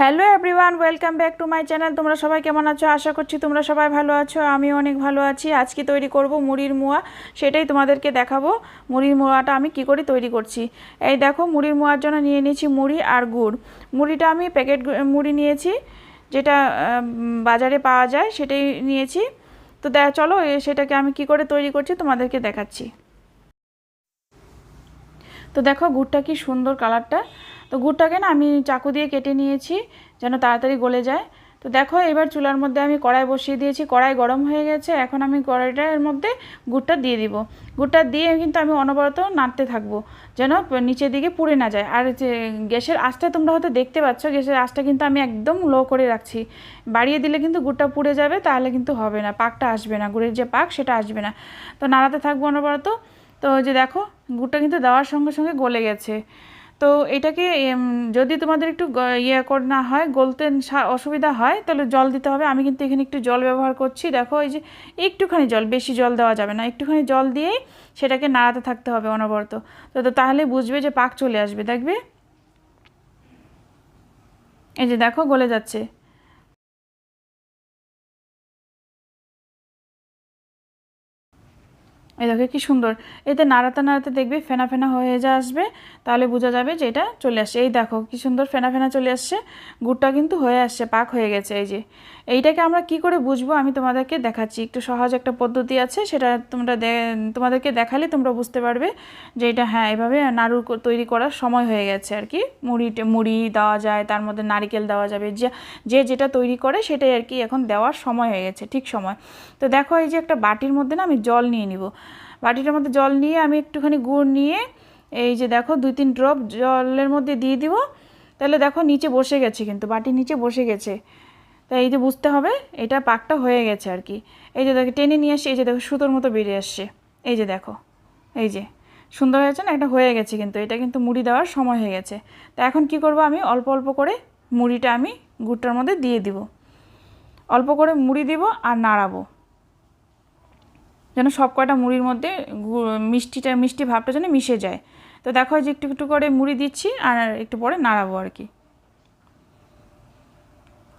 Hello everyone welcome back to my channel তোমরা সবাই কেমন আছো? আশা করছি তোমরা সবাই ভালো আছো আমি অনেক ভালো আছি। আজকে তৈরি করব মুড়ির মোয়া, সেটাই তোমাদেরকে দেখাবো। মুড়ির মোয়াটা আমি কি করে তৈরি করছি? এই দেখো, মুড়ির মোয়ার জন্য নিয়ে নিয়েছি মুড়ি আর গুড়। মুড়িটা আমি প্যাকেট মুড়ি নিয়েছি, যেটা বাজারে পাওয়া যায়, সেটাই নিয়েছি। তো দেখ চলো সেটাকে আমি কি করে তৈরি করছি তোমাদেরকে দেখাচ্ছি। তো দেখো, গুড়টা কি সুন্দর কালারটা তো গুড়টাকে না আমি চাকু দিয়ে কেটে নিয়েছি যেন তাড়াতাড়ি গলে যায়। তো দেখো এবার চুলার মধ্যে আমি কড়াই বসিয়ে দিয়েছি, কড়াই গরম হয়ে গেছে। এখন আমি কড়াইটার মধ্যে গুড়টা দিয়ে দিব। গুড়টা দিয়ে কিন্তু আমি অনবরত নাড়তে থাকব যেন নিচের দিকে পুড়ে না যায়। আর যে গ্যাসের আঁচটা তোমরা হয়তো দেখতে পাচ্ছ, গ্যাসের আঁচটা কিন্তু আমি একদম লো করে রাখছি। বাড়িয়ে দিলে কিন্তু গুড়টা পুড়ে যাবে, তাহলে কিন্তু হবে না, পাকটা আসবে না, গুড়ের যে পাক সেটা আসবে না। তো নাড়াতে থাকব অনবরত। তো যে দেখো, গুড়টা কিন্তু দেওয়ার সঙ্গে সঙ্গে গলে গেছে। তো এটাকে যদি তোমাদের একটু ইয়ে কর, না হয়, গলতে অসুবিধা হয়, তাহলে জল দিতে হবে। আমি কিন্তু এখানে একটু জল ব্যবহার করছি। দেখো, এই যে একটুখানি জল, বেশি জল দেওয়া যাবে না। একটুখানি জল দিয়েই সেটাকে নাড়াতে থাকতে হবে অনবরত। তো তাহলে বুঝবে যে পাক চলে আসবে। দেখবে? এই যে দেখো, গলে যাচ্ছে। এই দেখো, কি সুন্দর। এতে নাড়াতে নাড়াতে দেখবে ফেনা ফেনা হয়ে যা আসবে, তাহলে বোঝা যাবে যে এটা চলে আসছে এই দেখো, কি সুন্দর ফেনা ফেনা চলে আসছে। গুড়টা কিন্তু হয়ে আসছে, পাক হয়ে গেছে এই যে। এইটাকে আমরা কি করে বুঝব? আমি তোমাদেরকে দেখাচ্ছি। একটু সহজ একটা পদ্ধতি আছে, সেটা তোমরা তোমাদেরকে দেখালে তোমরা বুঝতে পারবে যে এটা হ্যাঁ এভাবে নাড়ু ক- তৈরি করার সময় হয়ে গেছে আর কি। মুড়ি মুড়ি দেওয়া যায়, তার মধ্যে নারিকেল দেওয়া যাবে, যে যে যেটা তৈরি করে সেটাই আর কি এখন দেওয়ার সময় হয়ে গেছে, ঠিক সময়। তো দেখো, এই যে একটা বাটির মধ্যে না আমি জল নিয়ে নিব। বাটিটার মধ্যে জল নিয়ে আমি একটুখানি গুড় নিয়ে এই যে দেখো দুই তিন ড্রপ জলের মধ্যে দিয়ে দিব। তাহলে দেখো নিচে বসে গেছে কিন্তু বাটির নিচে বসে গেছে। তাই এই যে বুঝতে হবে, এটা পাকটা হয়ে গেছে আর কি। এই যে দেখো টেনে নিয়ে আসছে এই যে দেখো সুতোর মতো বেরিয়ে আসছে। এই যে দেখো, এই যে সুন্দর হয়েছে না? এটা হয়ে গেছে কিন্তু, এটা কিন্তু মুড়ি দেওয়ার সময় হয়ে গেছে। তো এখন কি করব আমি? অল্প অল্প করে মুড়িটা আমি গুড়টার মধ্যে দিয়ে দিব। অল্প করে মুড়ি দিব আর নাড়াবো। যেন সব কয়টা মুড়ির মধ্যে মিষ্টিটা, মিষ্টি ভাবটা যেন মিশে যায়। তো দেখো যে একটু একটু করে মুড়ি দিচ্ছি আর একটু পরে নাড়াবো আর কি।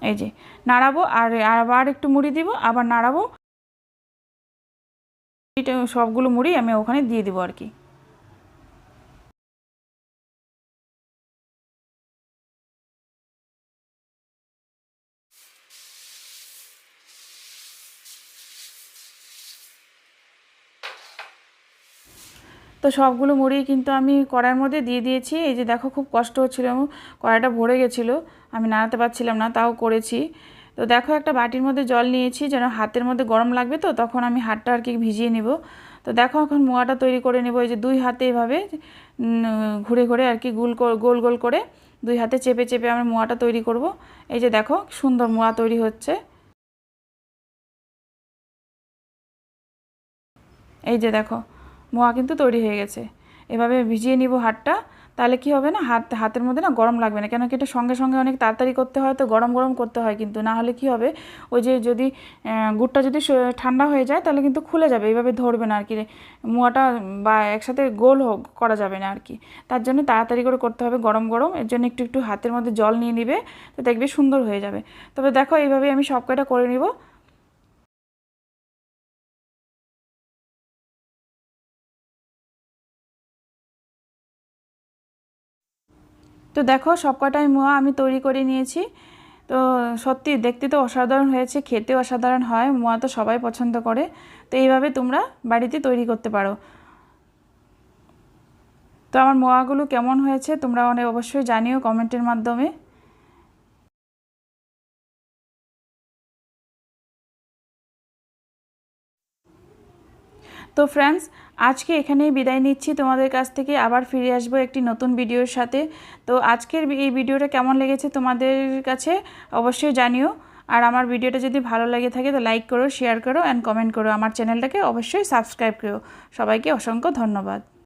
এই যে, নাড়াবো আর আবার একটু মুড়ি দিব, আবার নাড়াবো। সবগুলো মুড়ি আমি ওখানে দিয়ে দিব আর কি। তো সবগুলো মুড়ি কিন্তু আমি কড়াইয়ের মধ্যে দিয়ে দিয়েছি। এই যে দেখো খুব কষ্ট হচ্ছিল কড়াইটা ভরে গেছিল। আমি নাড়াতে পারছিলাম না, তাও করেছি। তো দেখো একটা বাটির মধ্যে জল নিয়েছি, যেন হাতের মধ্যে গরম লাগবে তো, তখন আমি হাতটা আর কি ভিজিয়ে নিব। তো দেখো এখন মোয়াটা তৈরি করে নেব, এই যে দুই হাতে এভাবে ঘুরে ঘুরে আর কি গোল গোল গোল করে দুই হাতে চেপে চেপে আমি মোয়াটা তৈরি করব। এই যে দেখো সুন্দর মোয়া তৈরি হচ্ছে। এই যে দেখো মোয়া কিন্তু তৈরি হয়ে গেছে। এভাবে ভিজিয়ে নিব হাতটা, তাহলে কি হবে না? হাত, হাতের মধ্যে না গরম লাগবে না। কেন কি এটা সঙ্গে সঙ্গে অনেক তাড়াতাড়ি করতে হয়, তো গরম গরম করতে হয় কিন্তু। না হলে কি হবে? ওই যে যদি গুড়টা যদি ঠান্ডা হয়ে যায়, তাহলে কিন্তু খুলে যাবে। এইভাবে ধরবে না আর কি মোয়াটা, বা একসাথে গোল হোক, করা যাবে না আর কি তার জন্য তাড়াতাড়ি করে করতে হবে গরম গরম। এর জন্য একটু একটু হাতের মধ্যে জল নিয়ে নিবে, তো দেখবে সুন্দর হয়ে যাবে। তবে দেখো এইভাবে আমি সব কয়টা করে নিব। তো দেখো সব কটাই মোয়া আমি তৈরি করে নিয়েছি। তো সত্যি দেখতে তো অসাধারণ হয়েছে, খেতে অসাধারণ হয়, মোয়া তো সবাই পছন্দ করে। তো এইভাবে তোমরা বাড়িতে তৈরি করতে পারো। তো আমার মোয়াগুলো কেমন হয়েছে তোমরা অনেক অবশ্যই জানিও কমেন্টের মাধ্যমে। তো ফ্রেন্ডস আজকে এখানেই বিদায় নিচ্ছি। তোমাদের কাছ থেকে আবার ফিরে আসব একটি নতুন ভিডিওর সাথে। তো আজকের এই ভিডিওটা কেমন লেগেছে তোমাদের কাছে অবশ্যই জানিও। আর আমার ভিডিওটা যদি ভালো লাগে থাকে তো লাইক করো শেয়ার করো অ্যান্ড কমেন্ট করো। আমার চ্যানেলটাকে অবশ্যই সাবস্ক্রাইব করো। সবাইকে অসংখ্য ধন্যবাদ।